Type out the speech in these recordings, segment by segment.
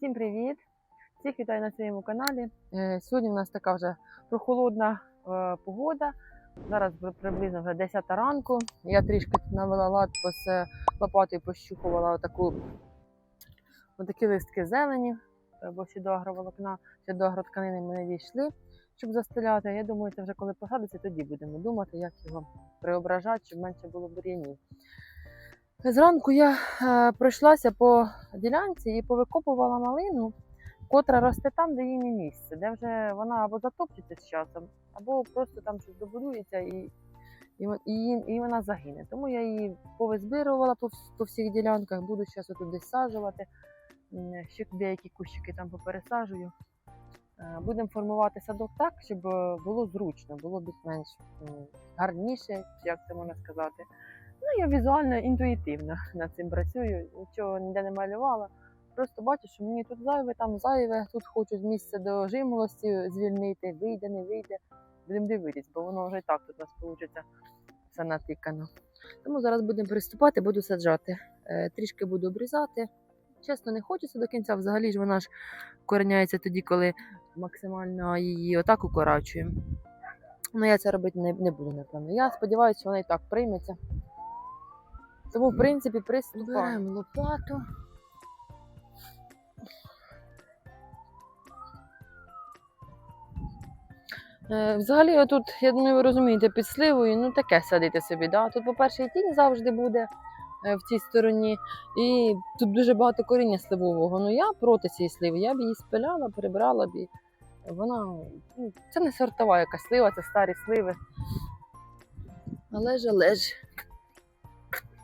Всім привіт! Всіх вітаю на своєму каналі. Е, Сьогодні у нас така вже прохолодна е, погода. Зараз приблизно вже 10 ранку. Я трішки навела лад е, лопатою пощухувала отаку, отакі листки зелені, е, бо ще до агроволокна, ще до агротканини ми не дійшли, щоб застеляти. Я думаю, це вже коли посадиться, тоді будемо думати, як його преображати, щоб менше було бур'янів. Зранку я е, пройшлася по ділянці і повикопувала малину, котра росте там, де їй не місце, де вже вона або затопчеться з часом, або просто там щось добудується і, і, і, і вона загине. Тому я її повизбирувала по, по всіх ділянках, буду зараз тут десь саджувати. Ще деякі кущики там попересаджую. Е, Будемо формувати садок так, щоб е, було зручно, було більш-менш гарніше, як це можна сказати. Ну, я візуально інтуїтивно над цим працюю, нічого ніде не малювала. Просто бачу, що мені тут зайве, там зайве, тут хочуть місце до жимолості звільнити, вийде, не вийде. Будемо дивитись, бо воно вже і так тут у нас вийде все натикано. Тому зараз будемо приступати, буду саджати. Е, трішки буду обрізати. Чесно, не хочеться до кінця. Взагалі ж вона ж кореняється тоді, коли максимально її отак укорачуємо. Ну, я це робити не, буду, напевно. Я сподіваюся, що вона і так прийметься. Тому, в принципі, приступаємо. Беремо лопату. Е, Взагалі, тут, я думаю, ви розумієте, під сливою, ну таке садити собі. Да? Тут, по-перше, і тінь завжди буде е, в цій стороні, і тут дуже багато коріння сливового. Ну я проти цієї сливи. Я б її спиляла, прибрала б. Вона ну, це не сортова якась слива, це старі сливи. Але ж, але ж.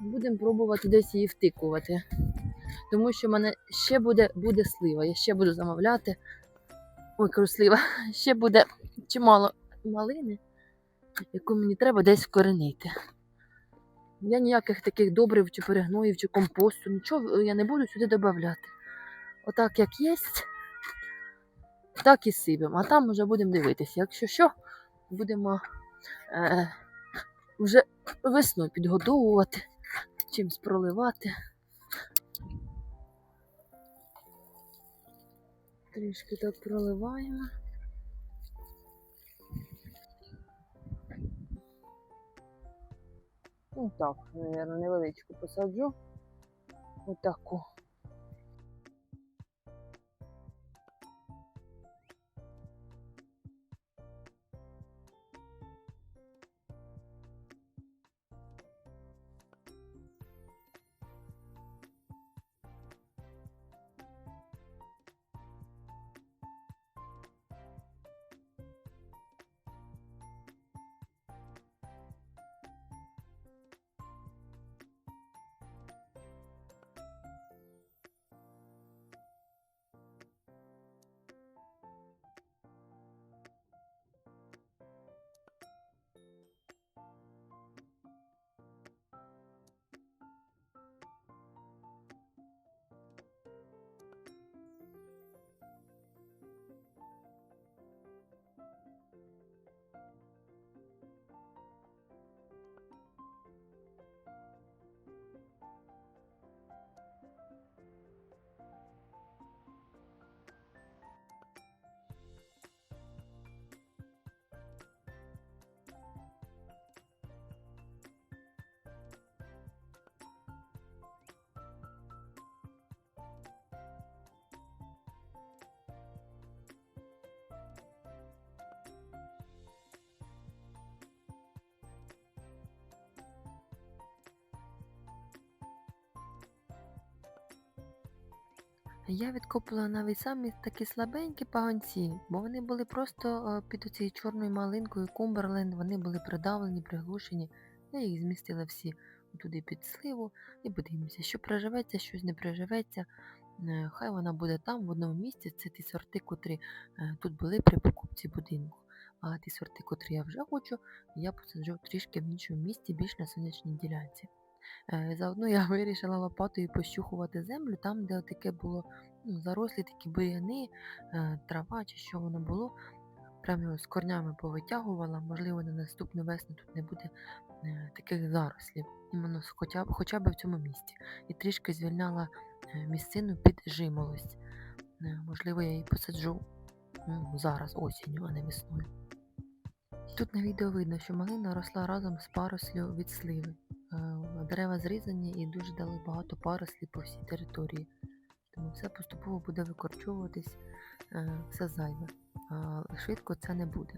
Будемо пробувати десь її втикувати. Тому що в мене ще буде, буде слива. Я ще буду замовляти. Ой, кажу, слива. Ще буде чимало малини, яку мені треба десь вкоренити. Я ніяких таких добрив чи перегноїв, чи компосту, нічого я не буду сюди додавати. Отак, як є, так і сипемо. А там вже будемо дивитися. Якщо що, будемо е, вже весною підгодовувати, чимось проливати. Трішки так проливаємо. Ну так, мабуть, невеличку посаджу. Отаку. Я відкопала навіть самі такі слабенькі пагонці, бо вони були просто е, під цією чорною малинкою Кумберленд, вони були придавлені, приглушені. Я їх змістила всі туди під сливу і подивимося, що приживеться, щось не приживеться. Е, Хай вона буде там, в одному місці. Це ті сорти, котрі е, тут були при покупці будинку. А ті сорти, котрі я вже хочу, я посаджу трішки в іншому місці, більш на сонячній ділянці. Е, Заодно я вирішила лопатою пощухувати землю там, де таке було ну, зарослі такі бур'яни, е, трава чи що воно було. Прямо з корнями повитягувала. Можливо, на наступну весну тут не буде е, таких зарослів. Іменно хоча, б- хоча б в цьому місці. І трішки звільняла місцину під жимолость. Можливо, я її посаджу ну, зараз осінню, а не весною. Тут на відео видно, що малина росла разом з парослю від сливи. Е, Дерева зрізані і дуже дали багато парослів по всій території. Тому все поступово буде викорчовуватись, е, все зайве. Швидко це не буде.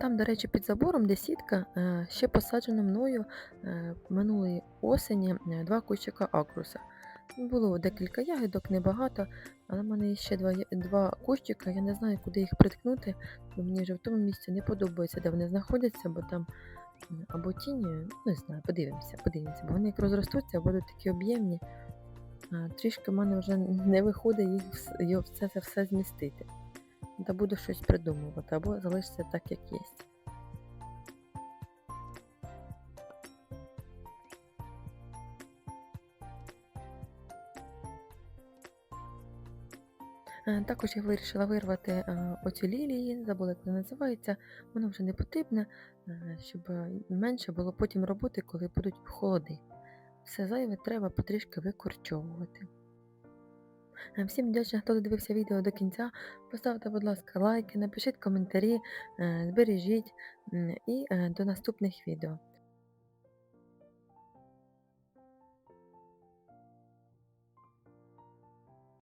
Там, до речі, під забором, де сітка, е, ще посаджено мною е, минулої осені е, два кущика акруса. Було декілька ягідок, небагато, але в мене є ще два, два кущика, я не знаю, куди їх приткнути, бо мені вже в тому місці не подобається, де вони знаходяться, бо там або тіні, ну, не знаю, подивимося, подивимося, бо вони як розростуться, будуть такі об'ємні. Трішки в мене вже не виходить їх все це все змістити. Та буду щось придумувати, або залишиться так, як є. Е, Також я вирішила вирвати е, оці лілії, забула, як вона називається. Воно вже не потрібне, е, щоб менше було потім роботи, коли будуть холоди. Все зайве треба потрішки викорчовувати. Е, Всім вдячна, хто додивився відео до кінця. Поставте, будь ласка, лайки, напишіть коментарі, е, збережіть і е, до наступних відео.